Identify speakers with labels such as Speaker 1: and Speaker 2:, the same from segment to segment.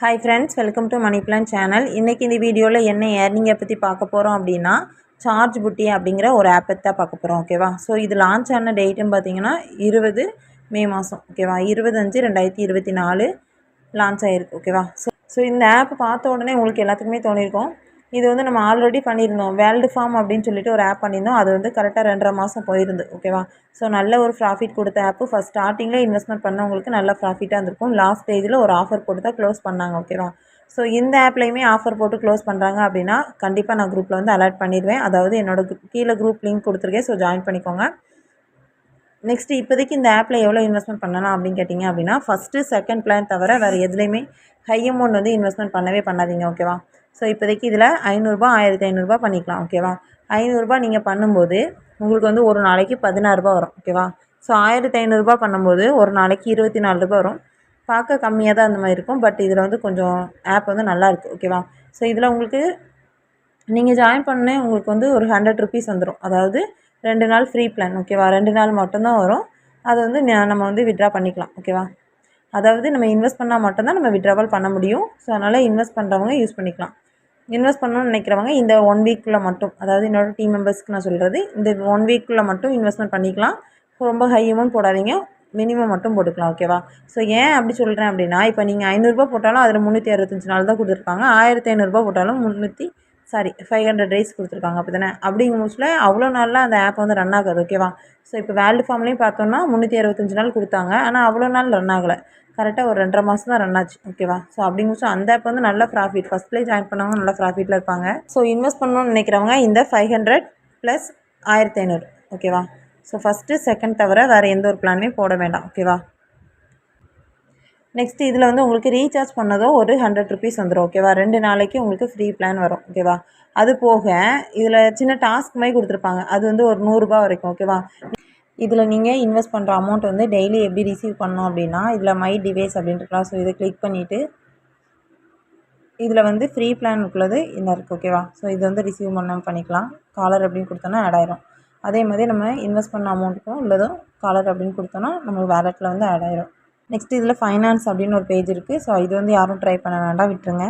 Speaker 1: Hi friends welcome to money plan channel இன்றைக்கி இந்த வீடியோவில் என்ன ஏர்னிங்கை பற்றி பார்க்க போகிறோம் அப்படின்னா சார்ஜ் புட்டி அப்படிங்கிற ஒரு ஆப்பை தான் பார்க்க போகிறோம் ஓகேவா ஸோ இது லான்ச் ஆன டேட்டுன்னு பார்த்தீங்கன்னா இருபது மே மாதம் ஓகேவா இருபது அஞ்சு ரெண்டாயிரத்தி இருபத்தி நாலு லான்ச் ஆகிருக்கு ஓகேவா ஸோ ஸோ இந்த ஆப் பார்த்த உடனே உங்களுக்கு எல்லாத்துக்குமே தோணியிருக்கும் இது வந்து நம்ம ஆல்ரெடி பண்ணியிருந்தோம். வேல்டு ஃபார்ம் அப்படின்னு சொல்லிட்டு ஒரு ஆப் பண்ணியிருந்தோம். அது வந்து கரெக்டாக ரெண்டரை மாதம் போயிருந்து ஓகேவா ஸோ நல்ல ஒரு ப்ராஃபிட் கொடுத்த ஆப்பு ஃபஸ்ட் ஸ்டார்டிங்கில் இன்வெஸ்ட்மெண்ட் பண்ணவங்களுக்கு நல்ல ப்ராஃபிட்டாக இருந்திருக்கும். லாஸ்ட் ஸ்டேஜில் ஒரு ஆஃபர் போட்டு தான் க்ளோஸ் பண்ணாங்க ஓகேவா ஸோ இந்த ஆப்லேயுமே ஆஃபர் போட்டு க்ளோஸ் பண்ணுறாங்க அப்படின்னா கண்டிப்பாக நான் குரூப்பில் வந்து அலர்ட் பண்ணிடுவேன் அதாவது என்னோட கீழே குரூப் லிங்க் கொடுத்துருக்கேன். ஸோ ஜாயின் பண்ணிக்கோங்க. நெக்ஸ்ட் இப்போதைக்கு இந்த ஆப்பில் எவ்வளோ இன்வெஸ்ட்மெண்ட் பண்ணலாம் அப்படின்னு கேட்டிங்க அப்படின்னா ஃபஸ்ட்டு செகண்ட் பிளான் தவிர வேறு எதுலேயுமே ஹை அமௌண்ட் வந்து இன்வெஸ்ட்மெண்ட் பண்ணவே பண்ணாதீங்க ஓகேவா ஸோ இப்போதைக்கு இதில் ஐநூறுரூபா ஆயிரத்தி ஐநூறுரூபா பண்ணிக்கலாம் ஓகேவா ஐநூறுரூபா நீங்கள் பண்ணும்போது உங்களுக்கு வந்து ஒரு நாளைக்கு பதினாறுரூபா வரும் ஓகேவா ஸோ ஆயிரத்தி ஐநூறுரூபா பண்ணும்போது ஒரு நாளைக்கு இருபத்தி நாலு ரூபா வரும். பார்க்க கம்மியாக தான் அந்த மாதிரி இருக்கும் பட் இதில் வந்து கொஞ்சம் ஆப் வந்து நல்லா இருக்குது ஓகேவா ஸோ இதில் உங்களுக்கு நீங்கள் ஜாயின் பண்ணே உங்களுக்கு வந்து ஒரு ஹண்ட்ரட் ருபீஸ் வந்துடும் அதாவது ரெண்டு நாள் ஃப்ரீ பிளான் ஓகேவா ரெண்டு நாள் மட்டும்தான் வரும். அதை வந்து ந- நம்ம வந்து விட்ரா பண்ணிக்கலாம் ஓகேவா அதாவது நம்ம இன்வெஸ்ட் பண்ணால் மட்டும்தான் நம்ம விட்ராவல் பண்ண முடியும். ஸோ அதனால் இன்வெஸ்ட் பண்ணுறவங்க யூஸ் பண்ணிக்கலாம். இன்வெஸ்ட் பண்ணணும்னு நினைக்கிறவங்க இந்த ஒன் வீக்குள்ளே மட்டும் அதாவது என்னோட டீம் மெம்பர்ஸ்க்கு நான் சொல்கிறது இந்த ஒன் வீக்குள்ளே மட்டும் இன்வெஸ்ட்மெண்ட் பண்ணிக்கலாம். ரொம்ப ஹை அமௌண்ட் போடாதீங்க. மினிமம் மட்டும் போட்டுக்கலாம் ஓகேவா ஸோ ஏன் அப்படி சொல்கிறேன் அப்படின்னா இப்போ நீங்கள் ஐநூறுரூபா போட்டாலும் அதில் முந்நூற்றி அறுபத்தஞ்சு நாள் தான் கொடுத்துருப்பாங்க. ஆயிரத்தி ஐநூறுரூபா போட்டாலும் முந்நூற்றி சாரி ஃபைவ் ஹண்ட்ரட் டேஸ் கொடுத்துருக்காங்க அப்போ தானே அப்படிங்கும் போதுல அவ்வளோ நாளில் அந்த ஆப் வந்து ரன் ஆகாது ஓகேவா ஸோ இப்போ வேல்டு ஃபார்ம்லேயும் பார்த்தோம்னா முந்நூற்றி அறுபத்தஞ்சு நாள் கொடுத்தாங்க. ஆனால் அவ்வளோ நாள் ரன் ஆகலை. கரெக்டாக ஒரு ரெண்டரை மாதம் தான் ரன் ஆச்சு ஓகேவா ஸோ அப்படிங்கும்போது அந்த ஆப் வந்து நல்ல ப்ராஃபிட் ஃபஸ்ட்லேயே ஜாயின் பண்ணவங்க நல்ல ப்ராஃபிட்டில் இருப்பாங்க. ஸோ இன்வெஸ்ட் பண்ணணும்னு நினைக்கிறவங்க இந்த ஃபைவ் ஹண்ட்ரட் ப்ளஸ் ஆயிரத்தி ஐநூறு ஓகேவா ஸோ ஃபஸ்ட்டு செகண்ட் தவிர வேறு எந்த ஒரு பிளானுமே போட வேண்டாம் ஓகேவா நெக்ஸ்ட் இதில் வந்து உங்களுக்கு ரீசார்ஜ் பண்ணதோ ஒரு ஹண்ட்ரட் ருபீஸ் வந்துடும் ஓகேவா ரெண்டு நாளைக்கு உங்களுக்கு ஃப்ரீ பிளான் வரும் ஓகேவா அது போக இதில் சின்ன டாஸ்க் மாதிரி கொடுத்துருப்பாங்க. அது வந்து ஒரு நூறுரூபா வரைக்கும் ஓகேவா இதில் நீங்கள் இன்வெஸ்ட் பண்ணுற அமௌண்ட் வந்து டெய்லி எப்படி ரிசீவ் பண்ணோம் அப்படின்னா இதில் மை டிவைஸ் அப்படின்னு இருக்கலாம் ஸோ இதை கிளிக் பண்ணிவிட்டு இதில் வந்து ஃப்ரீ பிளான் உள்ளது இந்த இருக்குது ஓகேவா ஸோ இது வந்து ரிசீவ் பண்ண பண்ணிக்கலாம். காலர் அப்படின்னு கொடுத்தோன்னா ஆட் ஆயிரும். அதே மாதிரி நம்ம இன்வெஸ்ட் பண்ண அமௌண்ட்டுக்கும் உள்ளதும் காலர் அப்படின்னு கொடுத்தோன்னா நம்ம வேலெட்டில் வந்து ஆட் ஆயிரும். நெக்ஸ்ட் இதில் ஃபைனான்ஸ் அப்படின்னு ஒரு பேஜ் இருக்குது ஸோ இது வந்து யாரும் ட்ரை பண்ண வேண்டாம். விட்டுருங்க.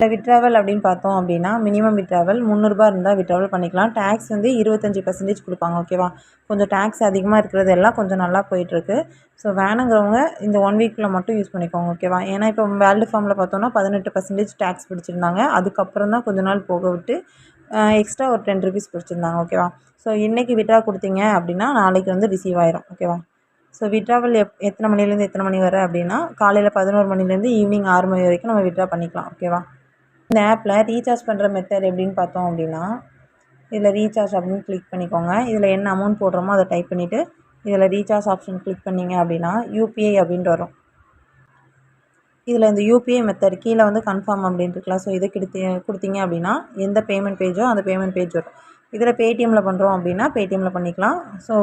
Speaker 1: இந்த விட்ராவல் அப்படின்னு பார்த்தோம் அப்படின்னா மினிமம் விட்ராவல் முந்நூறுபா இருந்தால் விட்ராவல் பண்ணிக்கலாம். டேக்ஸ் வந்து இருபத்தஞ்சி பர்சன்டேஜ் கொடுப்பாங்க ஓகேவா கொஞ்சம் டேக்ஸ் அதிகமாக இருக்கிறது எல்லாம் கொஞ்சம் நல்லா போயிட்டுருக்கு. ஸோ வேணுங்கிறவங்க இந்த ஒன் வீக்கில் மட்டும் யூஸ் பண்ணிக்கோங்க ஓகேவா ஏன்னா இப்போ வேல்டு ஃபார்மில் பார்த்தோம்னா பதினெட்டு பர்சன்டேஜ் டேக்ஸ் பிடிச்சிருந்தாங்க. அதுக்கப்புறம் தான் கொஞ்ச நாள் போக விட்டு எக்ஸ்ட்ரா ஒரு டென் ருபீஸ் பிடிச்சிருந்தாங்க ஓகேவா ஸோ இன்றைக்கி விட்ரா கொடுத்தீங்க அப்படின்னா நாளைக்கு வந்து ரிசீவ் ஆயிரும் ஓகேவா ஸோ விட்ராவல் எப் எத்தனை மணிலேருந்து எத்தனை மணி வரை அப்படின்னா காலையில் பதினோரு மணிலேருந்து ஈவினிங் ஆறு மணி வரைக்கும் நம்ம விட்ரா பண்ணிக்கலாம் ஓகேவா இந்த ஆப்பில் ரீசார்ஜ் பண்ணுற மெத்தட் எப்படின்னு பார்த்தோம் அப்படின்னா இதில் ரீசார்ஜ் அப்படின்னு கிளிக் பண்ணிக்கோங்க. இதில் என்ன அமௌண்ட் போடுறோமோ அதை டைப் பண்ணிவிட்டு இதில் ரீசார்ஜ் ஆப்ஷன் கிளிக் பண்ணிங்க அப்படின்னா யூபிஐ அப்படின்ட்டு வரும். இதில் இந்த யூபிஐ மெத்தட் கீழே வந்து கன்ஃபார்ம் அப்படின்னு இருக்கலாம். ஸோ இதை கொடுத்தி கொடுத்தீங்க அப்படின்னா எந்த பேமெண்ட் பேஜோ அந்த பேமெண்ட் பேஜ் வரும். இதில் பேடிஎம்மில் பண்ணுறோம் அப்படின்னா பேடிஎம்மில் பண்ணிக்கலாம். ஸோ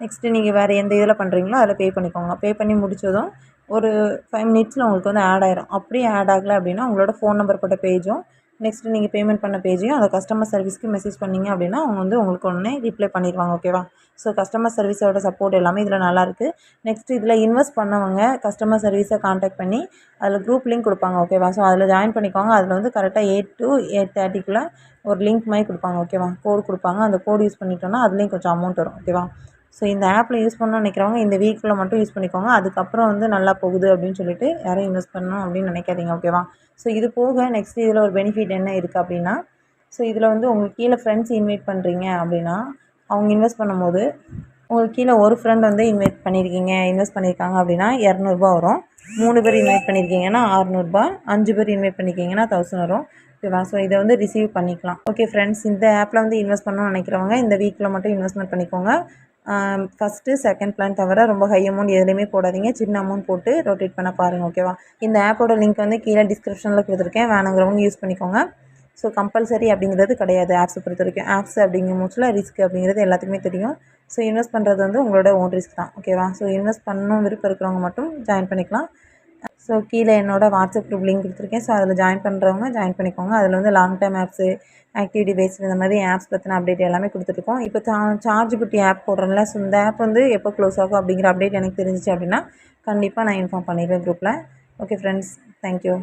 Speaker 1: நெக்ஸ்ட்டு நீங்கள் வேறு எந்த இதில் பண்ணுறீங்களோ அதில் பே பண்ணிக்கோங்க. பே பண்ணி முடிச்சதும் ஒரு ஃபைவ் மினிட்ஸில் உங்களுக்கு வந்து ஆட் ஆயிரும். அப்படியே ஆட் ஆகலை அப்படின்னா உங்களோட ஃபோன் நம்பர் போட்ட பேஜும் நெக்ஸ்ட்டு நீங்கள் பேமெண்ட் பண்ண பேஜையும் அந்த கஸ்டமர் சர்வீஸ்க்கு மெசேஜ் பண்ணீங்க அப்படின்னா அவங்க வந்து உங்களுக்கு உடனே ரிப்ளை பண்ணிடுவாங்க ஓகேவா ஸோ கஸ்டமர் சர்வீஸோட சப்போர்ட் எல்லாமே இதில் நல்லாயிருக்கு நெக்ஸ்ட் இதில் இன்வெஸ்ட் பண்ணவங்க கஸ்டமர் சர்வீஸை காண்டாக்ட் பண்ணி அதில் குரூப் லிங்க் கொடுப்பாங்க ஓகேவா ஸோ அதில் ஜாயின் பண்ணிக்கோங்க. அதில் வந்து கரெக்டாக எயிட் டு எயிட் தேர்ட்டிக்குள்ளே ஒரு லிங்க் மாதிரி கொடுப்பாங்க ஓகேவா கோட் கொடுப்பாங்க. அந்த கோட் யூஸ் பண்ணிட்டோன்னா அதுலேயும் கொஞ்சம் அமௌண்ட் வரும் ஓகேவா ஸோ இந்த ஆப்பில் யூஸ் பண்ணணும்னு நினைக்கிறவங்க இந்த வீக்கில் மட்டும் யூஸ் பண்ணிக்கோங்க. அதுக்கப்புறம் வந்து நல்லா போகுது அப்படின்னு சொல்லிட்டு யாரும் இன்வெஸ்ட் பண்ணணும் அப்படின்னு நினைக்காதீங்க ஓகேவா ஸோ இது போக நெக்ஸ்ட் இதில் ஒரு பெனிஃபிட் என்ன இருக்குது அப்படின்னா ஸோ இதில் வந்து உங்களுக்கு கீழே ஃப்ரெண்ட்ஸ் இன்வைட் பண்ணுறீங்க அப்படின்னா அவங்க இன்வெஸ்ட் பண்ணும்போது உங்களுக்கு கீழே ஒரு ஃப்ரெண்ட் வந்து இன்வைட் பண்ணியிருக்கீங்க இன்வெஸ்ட் பண்ணியிருக்காங்க அப்படின்னா இரநூறுபா வரும். மூணு பேர் இன்வைட் பண்ணியிருக்கீங்கன்னா அறநூறுபா அஞ்சு பேர் இன்வைட் பண்ணியிருக்கீங்கன்னா தௌசண்ட் வரும். ஓகேவா ஸோ இதை வந்து ரிசீவ் பண்ணிக்கலாம். ஓகே ஃப்ரெண்ட்ஸ் இந்த ஆப்பில் வந்து இன்வெஸ்ட் பண்ணணும்னு நினைக்கிறவங்க இந்த வீக்கில் மட்டும் இன்வெஸ்ட்மெண்ட் பண்ணிக்கோங்க. ஃபஸ்ட்டு செகண்ட் பிளான் தவிர ரொம்ப ஹை அமௌண்ட் எதுலேயுமே போடாதீங்க. சின்ன அமௌண்ட் போட்டு ரொட்டேட் பண்ண பாருங்கள் ஓகேவா இந்த ஆப்போட லிங்க் வந்து கீழே டிஸ்கிரிப்ஷனில் கொடுத்துருக்கேன். வேணுங்கிறவங்க யூஸ் பண்ணிக்கோங்க. ஸோ கம்பல்சரி அப்படிங்கிறது கிடையாது ஆப்ஸை பொறுத்த வரைக்கும். ஆப்ஸ் அப்படிங்கும் போச்சில் ரிஸ்க் அப்படிங்கிறது எல்லாத்துக்குமே தெரியும். ஸோ இன்வெஸ்ட் பண்ணுறது வந்து உங்களோட ஓன் ரிஸ்க் தான் ஓகேவா ஸோ இன்வெஸ்ட் பண்ணணும் விருப்பம் இருக்கிறவங்க மட்டும் ஜாயின் பண்ணிக்கலாம். ஸோ கீழே என்னோட வாட்ஸ்அப் குரூப் லிங்க் கொடுத்துருக்கேன். ஸோ அதில் ஜாயின் பண்ணுறவங்க ஜாயின் பண்ணிக்கோங்க. அதில் வந்து long time apps activity based இந்த மாதிரி ஆப்ஸ் பற்றின அப்டேட் எல்லாமே கொடுத்துருக்கோம். இப்போ சா சார்ஜ் புட்டி ஆப் போடுறேன்ல. ஸோ இந்த ஆப் வந்து எப்போ க்ளோஸ் ஆகும் அப்படிங்கிற அப்டேட் எனக்கு தெரிஞ்சிச்சு அப்படின்னா கண்டிப்பாக நான் இன்ஃபார்ம் பண்ணிடுவேன் குரூப்பில் ஓகே ஃப்ரெண்ட்ஸ் தேங்க்யூ